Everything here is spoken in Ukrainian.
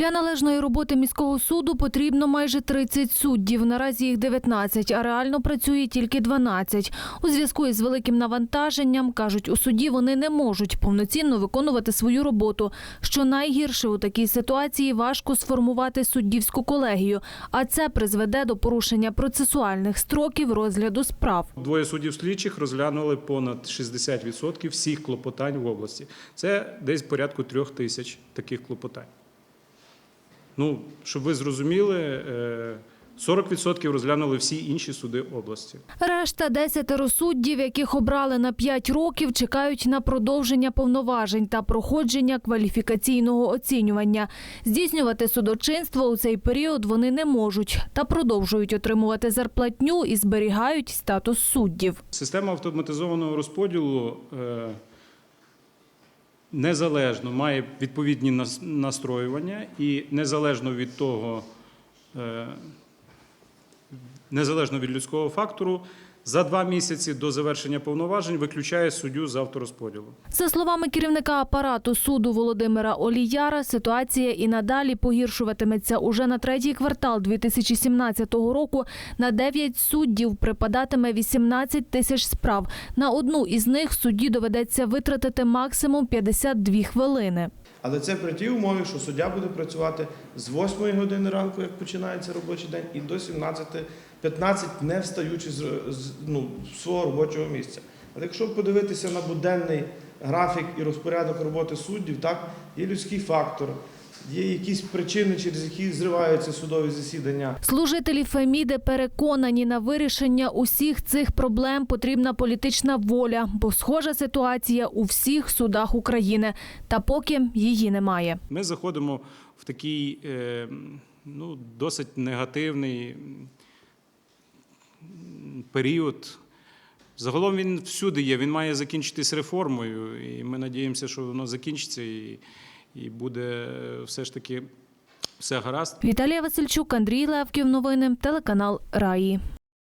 Для належної роботи міського суду потрібно майже 30 суддів. Наразі їх 19, а реально працює тільки 12. У зв'язку із великим навантаженням, кажуть, у суді вони не можуть повноцінно виконувати свою роботу. Що найгірше у такій ситуації важко сформувати суддівську колегію, а це призведе до порушення процесуальних строків розгляду справ. Двоє суддів слідчих розглянули понад 60% всіх клопотань в області. Це десь порядку трьох тисяч таких клопотань. Ну, щоб ви зрозуміли, е, 40% розглянули всі інші суди області. Решта десятеро суддів, яких обрали на 5 років, чекають на продовження повноважень та проходження кваліфікаційного оцінювання. Здійснювати судочинство у цей період вони не можуть та продовжують отримувати зарплатню і зберігають статус суддів. Система автоматизованого розподілу е, незалежно має відповідні нас- настроювання і незалежно від того, е, незалежно від людського фактору, за два місяці до завершення повноважень виключає суддю з авторозподілу. За словами керівника апарату суду Володимира Оліяра, ситуація і надалі погіршуватиметься. Уже на третій квартал 2017 року на 9 суддів припадатиме 18 тисяч справ. На одну із них судді доведеться витратити максимум 52 хвилини. Але це при тій умові, що суддя буде працювати з 8 години ранку, як починається робочий день, і до 17.15, не встаючи з, з ну, з свого робочого місця. Але якщо подивитися на буденний графік і розпорядок роботи суддів, так, є людський фактор, є якісь причини, через які зриваються судові засідання. Служителі Феміди переконані, на вирішення усіх цих проблем потрібна політична воля, бо схожа ситуація у всіх судах України. Та поки її немає. Ми заходимо в такий е, ну, досить негативний період. Загалом він всюди є, він має закінчитись реформою, і ми надіємося, що воно закінчиться і, і буде все ж таки все гаразд. Віталія Васильчук, Андрій Левків. Новини телеканал Раї.